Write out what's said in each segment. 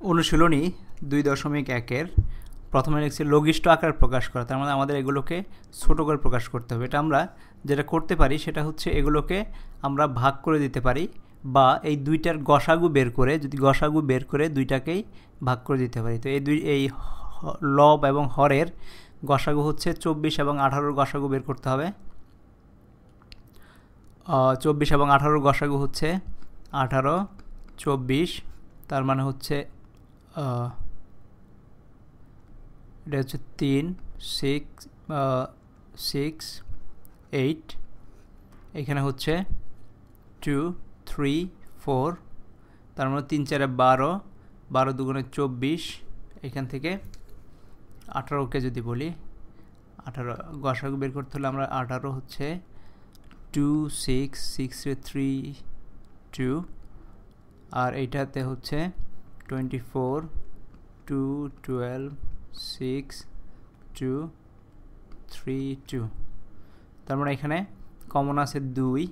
অনুশীলনী দুই দশমিক একের প্রথমে লিখছি লঘিষ্ঠ আকার প্রকাশ করা। তার মানে আমাদের এগুলোকে ছোটো করে প্রকাশ করতে হবে। এটা আমরা যেটা করতে পারি সেটা হচ্ছে এগুলোকে আমরা ভাগ করে দিতে পারি বা এই দুইটার গসাগু বের করে, যদি গসাগু বের করে দুইটাকেই ভাগ করে দিতে পারি। তো এই দুই, এই লব এবং হরের গসাগু হচ্ছে চব্বিশ এবং আঠারোর গসাগু বের করতে হবে। চব্বিশ এবং আঠারোর গসাগু হচ্ছে আঠারো, চব্বিশ, তার মানে হচ্ছে এটা হচ্ছে তিন সিক্স সিক্স এইট এখানে হচ্ছে টু থ্রি ফোর তার মানে তিন চারে বারো বারো দুগুণে চব্বিশ, এখান থেকে আঠারোকে যদি বলি, আঠারো, গসাগু বের করতে হলে আমরা আঠারো হচ্ছে two six six three two আর এইটাতে হচ্ছে twenty four two twelve six two three two তার মানে এখানে কমন আছে দুই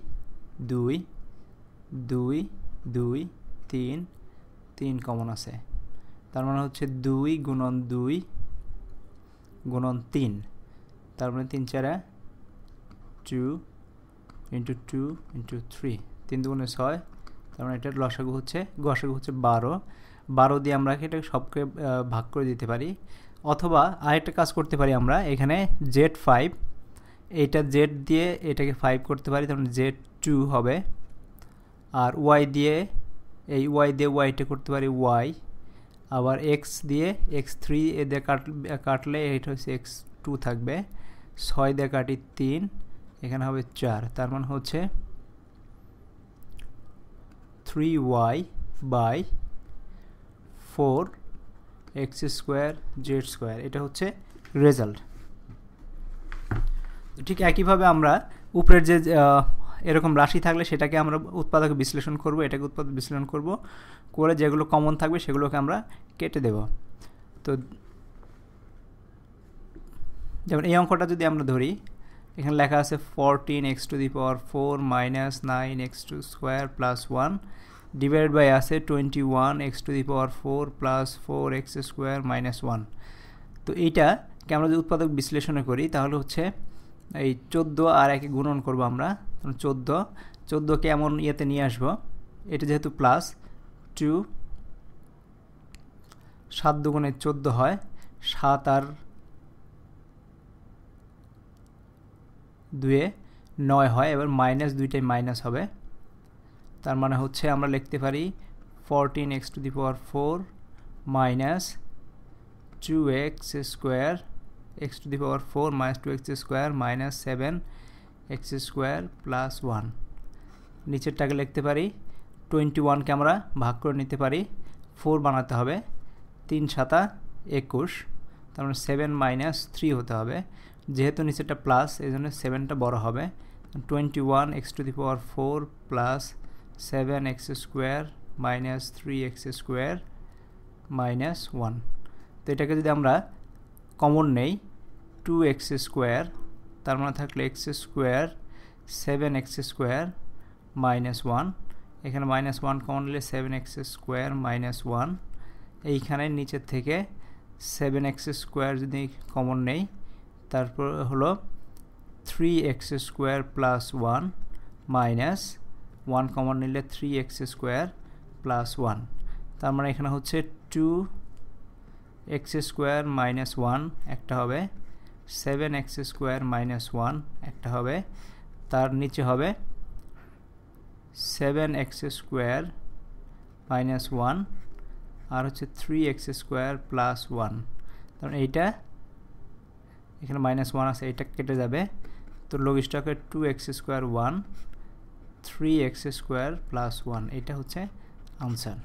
দুই দুই দুই, তিন তিন কমন আছে। তার মানে হচ্ছে দুই গুণন দুই গুণন তিন। তার মানে তিন চারা two into two into three তিন দুগুণে ছয়, তার মানে এটার লসাগু হচ্ছে, গসাগু হচ্ছে বারো। বারো দিয়ে আমরা এটা সবকে ভাগ করে দিতে পারি। অথবা আরেকটা কাজ করতে পারি আমরা, এখানে জেড ফাইভ এইটা জেড দিয়ে এটাকে ফাইভ করতে পারি, তার মানে জেড টু হবে। আর ওয়াই দিয়ে, এই ওয়াই দিয়ে ওয়াইটা করতে পারি ওয়াই আবার এক্স দিয়ে এক্স থ্রি এ দিয়ে কাট, কাটলে এটা হচ্ছে এক্স টু থাকবে। ছয় দিয়ে কাটি তিন, এখানে হবে চার, তার মানে হচ্ছে three Y by four X square Z square, এটা হচ্ছে রেজাল্ট। ঠিক একইভাবে আমরা উপরের যে এরকম রাশি থাকলে সেটাকে আমরা উৎপাদক বিশ্লেষণ করব, এটাকে উৎপাদক বিশ্লেষণ করব করে যেগুলো কমন থাকবে সেগুলোকে আমরা কেটে দেব। তো যেমন এই অঙ্কটা যদি আমরা ধরি, এখানে লেখা আছে fourteen X to the power four minus nine X to square plus one divide by আছে twenty one X to the power four plus four X square minus one তো এইটাকে আমরা যদি উৎপাদক বিশ্লেষণে করি, তাহলে হচ্ছে এই চোদ্দ আর একে গুণন করব আমরা চোদ্দ। চোদ্দোকে এমন ইয়েতে নিয়ে আসব, এটা যেহেতু প্লাস টু সাত দুগুণে চোদ্দ হয়, সাত আর দুয়ে নয় হয়, এবার মাইনাস দুইটাই মাইনাস হবে। তার মানে হচ্ছে আমরা লিখতে পারি fourteen X to the power four minus two X square X to the power four minus two X square minus seven X square plus one নিচেরটাকে লিখতে পারি টোয়েন্টি ওয়ানকে আমরা ভাগ করে নিতে পারি ফোর বানাতে হবে, তিন সাতা একুশ, তার মানে সেভেন মাইনাস থ্রি হতে হবে। যেহেতু নিচেরটা প্লাস এই জন্য সেভেনটা বড় হবে। Twenty one X to the power four plus seven X square minus three X square minus one তো এটাকে যদি আমরা কমন নেই টু এক্স স্কোয়ার তার মানে থাকলে X square seven X square minus one এখানে মাইনাস ওয়ান কমন নিলে seven X square minus one এইখানে নিচের থেকে সেভেন এক্স স্কোয়ার যদি কমন নেই, তারপর হলো three X square plus one minus one common নিলে three X square plus one তার মানে এখানে হচ্ছে two X square minus one একটা হবে seven X square minus one একটা হবে, তার নিচে হবে seven X square minus one আর হচ্ছে three X square plus one কারণ এইটা, এখানে মাইনাস ওয়ান আছে এটা কেটে যাবে। তো লঘিষ্ঠকে two X square one three X square plus one এটা হচ্ছে আনসার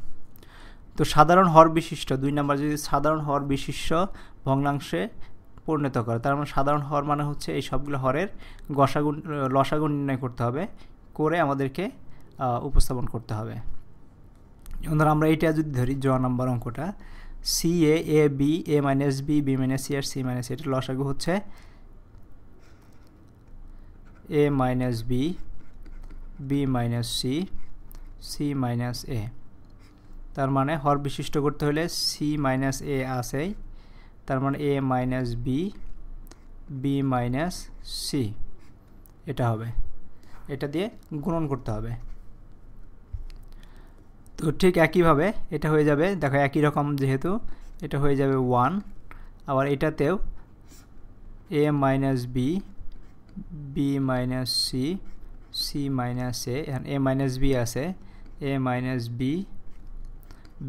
তো সাধারণ হর বিশিষ্ট, দুই নাম্বার যদি সাধারণ হর বিশিষ্ট ভগ্নাংশে পরিণত করে, তার মানে সাধারণ হর মানে হচ্ছে এই সবগুলো হরের গসাগুণ, লসাগুণ নির্ণয় করতে হবে, করে আমাদেরকে উপস্থাপন করতে হবে। ধরো আমরা এইটা যদি ধরি, জ নাম্বার অঙ্কটা C A A B A minus B B minus C R C minus এটা লসাগু হচ্ছে A minus B B minus C C minus A তার মানে হর বিশিষ্ট করতে হলে সি মাইনাস এ আসেই তার মানে A minus B B minus C এটা হবে। এটা দিয়ে গুণন করতে হবে। তো ঠিক একইভাবে এটা হয়ে যাবে। দেখো একই রকম যেহেতু, এটা হয়ে যাবে ওয়ান আবার এটাতেও A minus B B minus C C minus A এখন এ মাইনাস বি আছে A minus B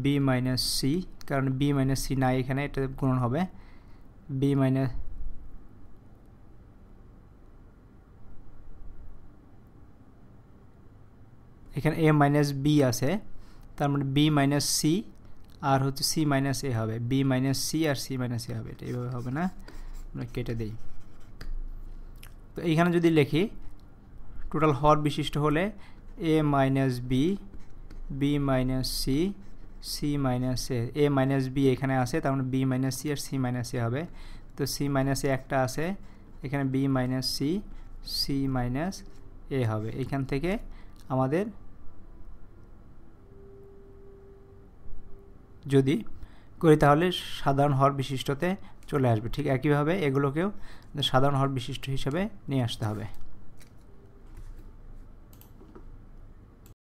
B minus C কারণ বি মাইনাস সি নাই এখানে, এটা গুণন হবে। বি মাইনাস এখানে এ মাইনাস বি আছে, তার মানে বি মাইনাস সি আর হচ্ছে সি মাইনাস এ হবে। বি মাইনাস সি আর সি মাইনাস এ হবে, এটা এইভাবে হবে না। আমরা কেটে দিই। তো এইখানে যদি লিখি টোটাল হর বিশিষ্ট হলে A minus B B minus C C minus A A minus B এখানে আছে, তার মানে বি মাইনাস সি আর সি মাইনাস এ হবে। তো সি মাইনাস এ একটা আছে, এখানে B minus C C minus A হবে। এখান থেকে আমাদের যদি করি, তাহলে সাধারণ হর বিশিষ্টতে চলে আসবে। ঠিক একইভাবে এগুলোকেও সাধারণ হর বিশিষ্ট হিসাবে নিয়ে আসতে হবে।